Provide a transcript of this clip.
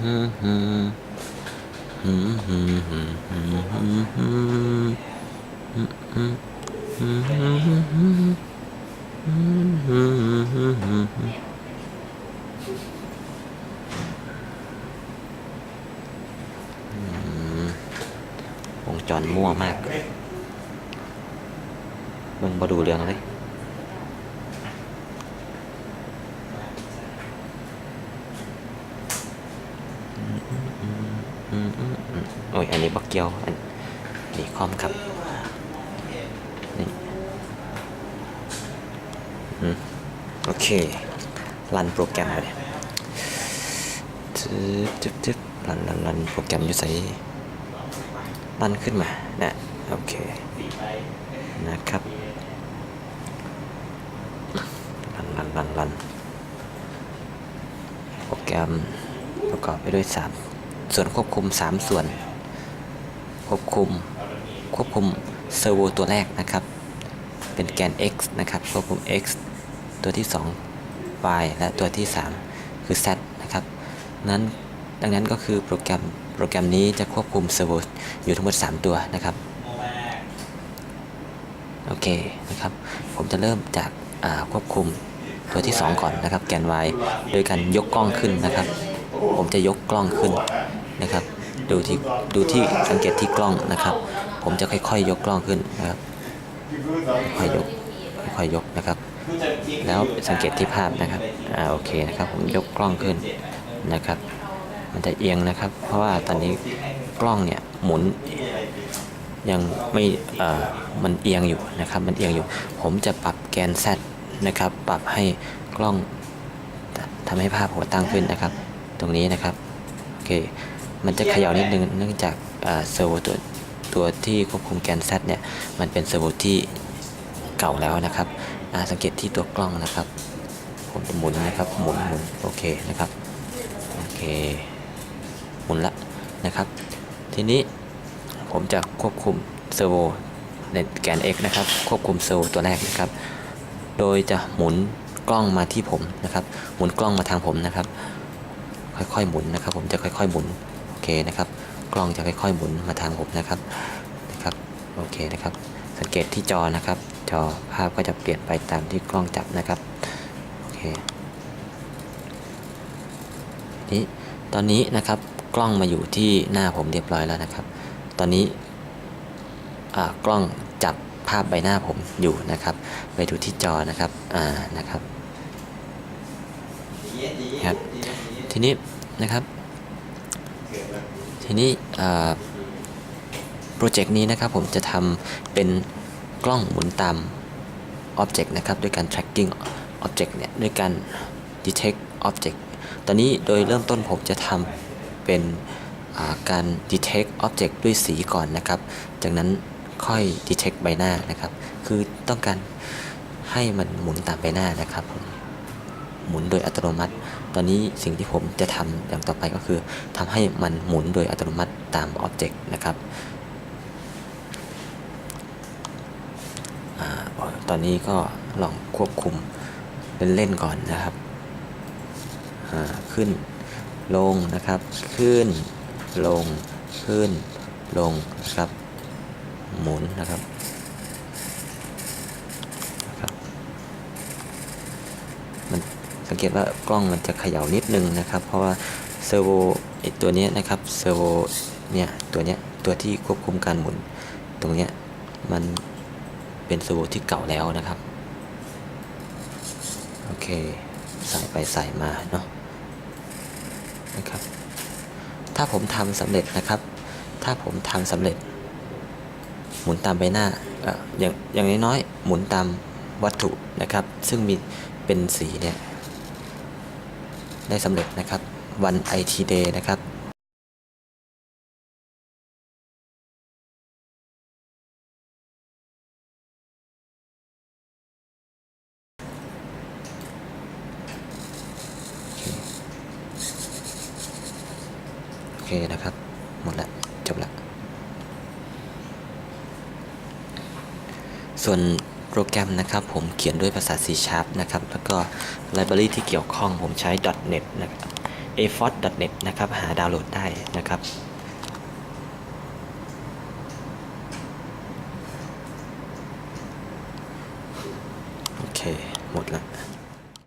วงจรมั่วมาก มึงมาดูเรื่องเลย โอ้ยอันนี้บักเกียวอันนี้คอมครับนี่อืมโอเครันโปรแกรมมาเลยจึ๊บจึ๊บจึ๊บรันรันรันโปรแกรมอยู่ใส่รันขึ้นมานะโอเคนะครับรันรันรันรันโปรแกรมประกอบไปด้วยสาม ส่วนควบคุม 3 ส่วน ควบคุม ควบคุมเซอร์โวตัวแรกนะครับ เป็นแกน x นะครับ ควบคุม x ตัวที่ 2 y และตัวที่ 3 คือ z นะครับ นั้นดังนั้นก็คือโปรแกรมโปรแกรมนี้จะควบคุมเซอร์โวอยู่ทั้งหมด 3 ตัวนะครับ โอเคนะครับ ผมจะเริ่มจากาควบคุมตัวที่ 2 ก่อนนะครับ แกน y โดยการยกกล้องขึ้นนะครับ ผมจะยกกล้องขึ้น นะครับ ดูที่ดูที่สังเกตที่กล้องนะครับ ผมจะค่อยๆยกกล้องขึ้นนะครับค่อยยกค่อยยกนะครับ แล้วสังเกตที่ภาพนะครับอ่าโอเคนะครับ ผมยกกล้องขึ้นนะครับ มันจะเอียงนะครับ เพราะว่าตอนนี้กล้องเนี่ยหมุนยังไม่เอ่อมันเอียงอยู่นะครับ มันเอียงอยู่ ผมจะปรับแกน Z นะครับ ปรับให้กล้องทำให้ภาพหัวตั้งขึ้นนะครับ ตรงนี้นะครับ โอเค มันจะเขย่านิดนึงเนื่องจากเซอร์โวตัวตัวที่ควบคุมแกน Z เนี่ยมันเป็นเซอร์โวที่เก่าแล้วนะครับสังเกตที่ตัวกล้องนะครับ ผมจะหมุนนะครับหมุนหมุนโอเคนะครับโอเคหมุนละนะครับ ทีนี้ผมจะควบคุมเซอร์โวในแกน X นะครับ ควบคุมเซอร์โวตัวแรกนะครับ โดยจะหมุนกล้องมาที่ผมนะครับ หมุนกล้องมาทางผมนะครับ ค่อยๆหมุนนะครับ ผมจะค่อยๆหมุน เคนะครับ กล้องจะค่อยๆหมุนมาทางผมนะครับนะครับโอเคนะครับ สังเกตที่จอนะครับ จอภาพก็จะเปลี่ยนไปตามที่กล้องจับนะครับโอเคนี้ตอนนี้นะครับกล้องมาอยู่ที่หน้าผมเรียบร้อยแล้วนะครับ ตอนนี้กล้องจับภาพใบหน้าผมอยู่นะครับ ไปดูที่จอนะครับอ่านะครับครับทีนี้นะครับ ทีนี้โปรเจกต์นี้นะครับผมจะทำเป็นกล้องหมุนตาม Object นะครับด้วยการ tracking Object เนี่ยด้วยการ detect Object ตอนนี้โดยเริ่มต้นผมจะทำเป็นาการ detect Object ด้วยสีก่อนนะครับ จากนั้นค่อย detect ใบหน้านะครับ คือต้องการให้มันหมุนตามใบหน้านะครับผม หมุนโดยอัตโนมัติ ตอนนี้สิ่งที่ผมจะทำอย่างต่อไปก็คือทำให้มันหมุนโดยอัตโนมัติตามอ็อบเจกต์นะครับอตอนนี้ก็ลองควบคุมเล่นๆก่อนนะครับขึ้นลงนะครับ ขึ้นลงขึ้นลงนะครับ หมุนนะครับมันสัง เกตว่ากล้องมันจะเขย่านิดนึงนะครับ เพราะว่าเซอร์โวไอตัวนี้นะครับเซอร์โวเนี่ยตัวเนี้ยตัวที่ควบคุมการหมุน ตรงเนี้ยมันเป็นเซอร์โวที่เก่าแล้วนะครับโอเคใส่ไปใส่มาเนาะนะครับ ถ้าผมทำสำเร็จนะครับ ถ้าผมทำสำเร็จ หมุนตามใบหน้าอ่ออย่างอย่างน้อยๆหมุนตามวัตถุนะครับ ซึ่งมีเป็นสีเนี่ย ได้สำเร็จนะครับวัน IT Day นะครับโอเคนะครับ หมดละ จบละ ส่วน โปรแกรมนะครับผมเขียนด้วยภาษา C Sharp นะครับแล้วก็ไลบรารีที่เกี่ยวข้องผมใช้ .net นะครับ a f o r t n e t นะครับหาดาวน์โหลดได้นะครับโอเค หมดแล้ว